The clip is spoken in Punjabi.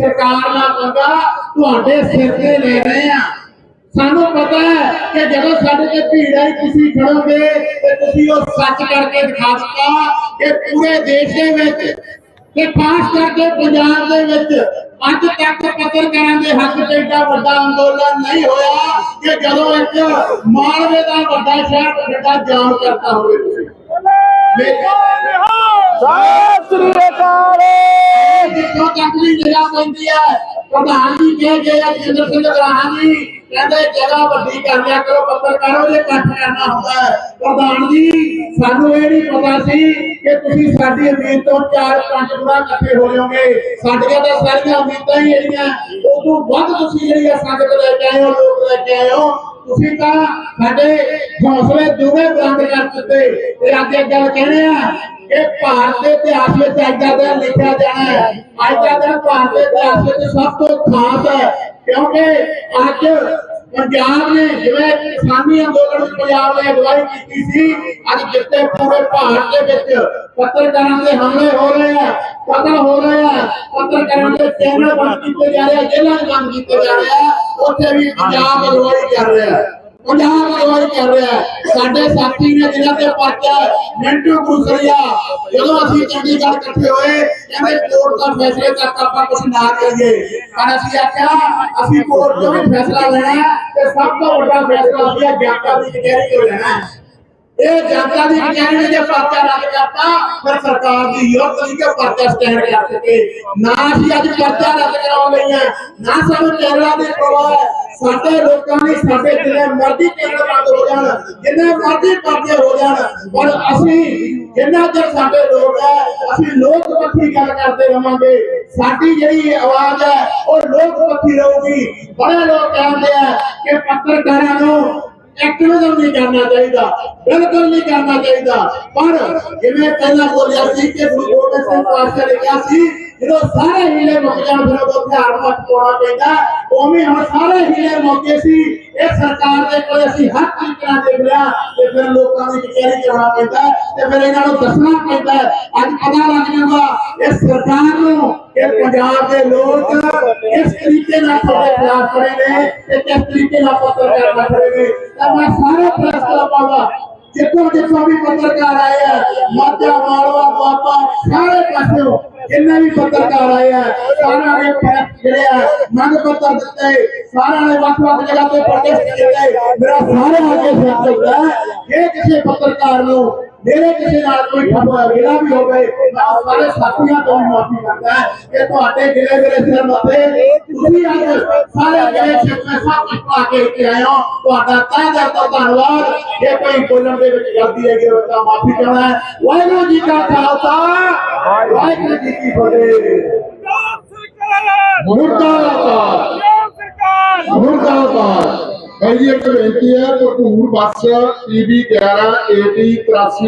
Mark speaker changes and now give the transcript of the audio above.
Speaker 1: ਸਰਕਾਰ ਨਾਲ ਪੰਗਾ ਤੁਹਾਡੇ ਸਿਰ ਤੇ ਲੈ ਰਹੇ ਆ। ਸਾਨੂੰ ਪਤਾ ਹੈ ਕਿ ਜਦੋਂ ਸਾਡੇ ਤੇ ਭੀੜ ਆਈ, ਤੁਸੀਂ ਖੜੋਗੇ ਤੇ ਤੁਸੀਂ ਉਹ ਸੱਚ ਕਰਕੇ ਦਿਖਾ ਦਿੱਤਾ ਕਿ ਪੂਰੇ ਦੇਸ਼ ਦੇ ਵਿੱਚ ਤੇ ਖਾਸ ਕਰਕੇ ਪੰਜਾਬ ਦੇ ਵਿੱਚ ਅੱਜ ਤੱਕ ਪੱਤਰਕਾਰਾਂ ਦੇ ਹੱਕ ਤੇ ਏਡਾ ਵੱਡਾ ਅੰਦੋਲਨ ਨਹੀਂ ਹੋਇਆ ਕਿ ਜਦੋਂ ਇੱਕ ਮਾਲਵੇ ਦਾ ਵੱਡਾ ਸ਼ਹਿਰ ਵੱਡਾ ਜਾਮ ਕਰਤਾ ਹੋਵੇ ਤੁਸੀਂ।
Speaker 2: ਸਤਿ
Speaker 1: ਜਿੱਥੋਂ ਜਗ੍ਹਾ ਪੈਂਦੀ ਹੈ ਪ੍ਰਧਾਨ ਜੀ ਕਹੇ ਗਏ ਆ, ਜਿੰਦਰ ਸਿੰਘ ਗਰਾਹਾਂ ਜੀ, ਕਹਿੰਦੇ ਜਗ੍ਹਾ ਵੱਡੀ ਕਰ ਲਿਆ ਕਰੋ ਪੱਤਰਕਾਰੋ ਜੇ ਇਕੱਠ ਕਰਨਾ ਹੁੰਦਾ ਪ੍ਰਧਾਨ ਜੀ, ਸਾਨੂੰ ਇਹ ਨਹੀਂ ਪਤਾ ਸੀ ਕਿ ਤੁਸੀਂ ਸਾਡੀ ਉਮੀਦ ਤੋਂ ਚਾਰ ਪੰਜ ਗੁਣਾ ਇਕੱਠੇ ਹੋ ਜਾਓਗੇ। ਸਾਡੀਆਂ ਤਾਂ ਸਾਰੀਆਂ ਉਮੀਦਾਂ ਹੀ ਜਿਹੜੀਆਂ ਉਹ ਤੋਂ ਵੱਧ ਤੁਸੀਂ ਜਿਹੜੀ ਸੰਗਤ ਲੈ ਕੇ ਆਏ ਹੋ, ਲੋਕ ਲੈ ਕੇ ਆਏ ਹੋ ਤੁਸੀਂ ਤਾਂ ਸਾਡੇ ਹੌਸਲੇ ਦੋਵੇਂ ਬੁਲੰਦ ਕਰ ਦਿੱਤੇ। ਤੇ ਅੱਜ ਇਹ ਗੱਲ ਕਹਿੰਦੇ ਆ ਕਿ ਭਾਰਤ ਦੇ ਇਤਿਹਾਸ ਵਿੱਚ ਅੱਜ ਦਾ ਦਿਨ ਲਿਖਿਆ ਜਾਣਾ ਹੈ। ਅੱਜ ਦਾ ਦਿਨ ਭਾਰਤ ਦੇ ਇਤਿਹਾਸ ਵਿੱਚ ਸਭ ਤੋਂ ਖਾਸ ਹੈ, ਕਿਉਂਕਿ ਅੱਜ ਪੰਜਾਬ ਨੇ ਜਿਵੇਂ ਕਿਸਾਨੀ ਅੰਦੋਲਨ ਪੰਜਾਬ ਨੇ ਅਗਵਾਈ ਕੀਤੀ ਸੀ, ਅੱਜ ਜਿੱਤੇ ਪੂਰੇ ਭਾਰਤ ਦੇ ਵਿੱਚ ਪੱਤਰਕਾਰਾਂ ਦੇ ਹਮਲੇ ਹੋ ਰਹੇ ਆ ਕਤਲ ਹੋ ਰਹੇ ਆ ਪੱਤਰਕਾਰਾਂ ਦੇ ਚੈਨਲ ਬੰਦ ਕੀਤੇ ਜਾ ਰਹੇ ਆ, ਜੇਲ੍ਹਾਂ ਬੰਦ ਕੀਤੇ ਜਾ ਰਹੇ ਆ। ਉੱਥੇ ਵੀ ਪੰਜਾਬ ਅਗਵਾਈ ਕਰ ਰਿਹਾ ਹੈ। ਪੰਜਾਬ ਅਗਵਾਈ ਕਰ ਰਿਹਾ ਹੈ। ਸਾਡੇ ਸਾਥੀ ਨੇ ਜਿਨ੍ਹਾਂ ਤੇ ਪਰਚਾ ਮਿੰਟੂ ਗੁਸਰੀਆ ਜਦੋਂ ਅਸੀਂ ਚੰਡੀਗੜ੍ਹ ਇਕੱਠੇ ਹੋਏ ਕਹਿੰਦੇ ਕੋਰਟ ਦਾ ਫੈਸਲੇ ਤੱਕ ਆਪਾਂ ਕੁਝ ਨਾ ਕਰੀਏ ਪਰ ਅਸੀਂ ਆਖਿਆ ਅਸੀਂ ਕੋਰਟ ਤੋਂ ਵੀ ਫੈਸਲਾ ਲੈਣਾ ਤੇ ਸਭ ਤੋਂ ਵੱਡਾ ਫੈਸਲਾ ਅਸੀਂ ਜਨਤਾ ਦੀ ਕਚਹਿਰੀ ਤੋਂ ਲੈਣਾ ਇਹ ਜਨਤਾ ਦੀ ਕਚਹਿਰੀ ਜੇ ਪਰਚਾ ਰੱਦ ਕਰਤਾ ਫਿਰ ਸਰਕਾਰ ਦੀ ਯੋਗ ਤਰੀਕੇ ਪਰਚਾ ਸਟੈਂਡ ਕਰ ਸਕੇ ਨਾ ਅਸੀਂ ਅੱਜ ਪਰਚਾ ਰੱਦ ਕਰਾਉਣ ਲਈ ਹੈ ਨਾ ਸਾਨੂੰ ਕੇਰਲਾ ਦੀ ਪਰਵਾਹ ਸਾਡੇ ਲੋਕਾਂ ਨੇ ਸਾਡੇ ਜਿੰਨੇ ਮਰਜ਼ੀ ਕੇਰਲ ਬੰਦ ਹੋ ਜਾਣ, ਜਿੰਨੇ ਮਰਜ਼ੀ ਪਰਚੇ ਹੋ ਜਾਣ, ਪਰ ਅਸੀਂ ਜਿੰਨਾ ਚਿਰ ਸਾਡੇ ਲੋਕ ਹੈ, ਅਸੀਂ ਲੋਕ ਪੱਖੀ ਗੱਲ ਕਰਦੇ ਰਵਾਂਗੇ। ਸਾਡੀ ਜਿਹੜੀ ਆਵਾਜ਼ ਹੈ, ਉਹ ਲੋਕ ਪੱਖੀ ਰਹੂਗੀ। ਬੜੇ ਲੋਕ ਕਹਿੰਦੇ ਆ ਕਿ ਪੱਤਰਕਾਰਾਂ ਨੂੰ ਐਕਟਿਵਿਜ਼ਮ ਨਹੀਂ ਕਰਨਾ ਚਾਹੀਦਾ, ਬਿਲਕੁਲ ਨਹੀਂ ਕਰਨਾ ਚਾਹੀਦਾ। ਪਰ ਜਿਵੇਂ ਪਹਿਲਾਂ ਬੋਲਿਆ ਸੀ ਕਿ ਗੁਰੂ ਗੋਬਿੰਦ ਸਿੰਘ ਪਾਤਸ਼ਾਹ ਨੇ ਕਿਹਾ ਸੀ, ਜਦੋਂ ਸਾਰੇ ਹੀਲੇ ਮੁੱਕ ਜਾਣ, ਫਿਰ ਉਹ ਹਥਿਆਰ ਮੱਤ ਪਾਉਣਾ ਪੈਂਦਾ ਉਵੇਂ ਹੁਣ ਸਾਰੇ ਹੀਲੇ ਮੁੱਕੇ ਸੀ ਇਹ ਸਰਕਾਰ ਦੇ ਕੋਲ ਅਸੀਂ ਹਰ ਤਰੀਕੇ ਨਾਲ ਦੇਖ ਲਿਆ ਤੇ ਫਿਰ ਲੋਕਾਂ ਦੀ ਕਚਹਿਰੀ ਕਰਨਾ ਪੈਂਦਾ, ਤੇ ਫਿਰ ਇਹਨਾਂ ਨੂੰ ਦੱਸਣਾ ਪੈਂਦਾ, ਅੱਜ ਪਤਾ ਲੱਗ ਜਾਂਦਾ ਇਹ ਸਰਕਾਰ ਨੂੰ ਕਿ ਪੰਜਾਬ ਦੇ ਲੋਕ ਇਸ ਤਰੀਕੇ ਨਾਲ ਤੁਹਾਡੇ ਖਿਲਾਫ ਖੜੇ ਨੇ ਤੇ ਕਿਸ ਤਰੀਕੇ ਨਾਲ ਪੱਤਰਕਾਰ ਖੜੇ ਨੇ? ਤਾਂ ਮੈਂ ਸਾਰੇ ਪ੍ਰੈਸ ਕਲੱਬਾਂ ਦਾ, ਜਿੱਥੋਂ ਜਿੱਥੋਂ ਵੀ ਪੱਤਰਕਾਰ ਆਏ ਆ, ਮਾਝਾ, ਮਾਲਵਾ ਦੁਆਬਾ ਸਾਰੇ ਪਾਸਿਓਂ ਜਿੰਨੇ ਵੀ ਪੱਤਰਕਾਰ ਆਏ ਆ, ਸਾਰਿਆਂ ਨੇ ਜਿਹੜੇ ਆ, ਮੰਗ ਪੱਤਰ ਦਿੱਤੇ, ਸਾਰਿਆਂ ਨੇ ਵੱਖ ਵੱਖ ਜਗ੍ਹਾ ਤੇ ਪ੍ਰੋਟੈਸਟ ਕੀਤੇ। ਮੇਰਾ ਸਾਰਿਆਂ ਅੱਗੇ ਸਿਰ ਚੁੱਕਦਾ ਜੇ ਕਿਸੇ ਪੱਤਰਕਾਰ ਨੂੰ ਮੇਰੇ ਕਿਸੇ ਨਾਲ ਕੋਈ ਠੱਪਾ ਜਿਹੜਾ ਵੀ ਹੋਵੇ ਮੈਂ ਸਾਰੇ ਸਾਥੀਆਂ ਤੋਂ ਮਾਫੀ ਮੰਗਦਾ ਕਿ ਤੁਹਾਡੇ ਗਿਲੇ ਗਿਲੇ ਸਿਰ ਮੱਥੇ ਤੁਸੀਂ ਅੱਜ ਸਾਰੇ ਗਿਲੇ ਸਿਰ ਮੈਂ ਸਭ ਪਾ ਕੇ ਇੱਥੇ ਆਏ ਹੋ ਤੁਹਾਡਾ ਤਹਿ ਦਿਲ ਤੋਂ ਧੰਨਵਾਦ। ਜੇ ਕੋਈ ਬੋਲਣ ਦੇ ਵਿੱਚ ਗਲਤੀ ਹੈਗੀ ਹੋਵੇ ਤਾਂ ਮਾਫੀ ਚਾਹਣਾ ਹੈ। ਵਾਹਿਗੁਰੂ ਜੀ ਕਾ ਖਾਲਸਾ ਵਾਹਿਗੁਰੂ ਜੀ ਕੀ ਫਤਿਹ। ਮੁਰਦਾਬਾਦ। ਮੁਰਦਾਬਾਦ।
Speaker 3: ਭਾਈ ਜੀ ਇੱਕ ਬੇਨਤੀ ਹੈ ਭਰਪੂਰ ਬੱਸ ਪੀਬੀ 11 80 83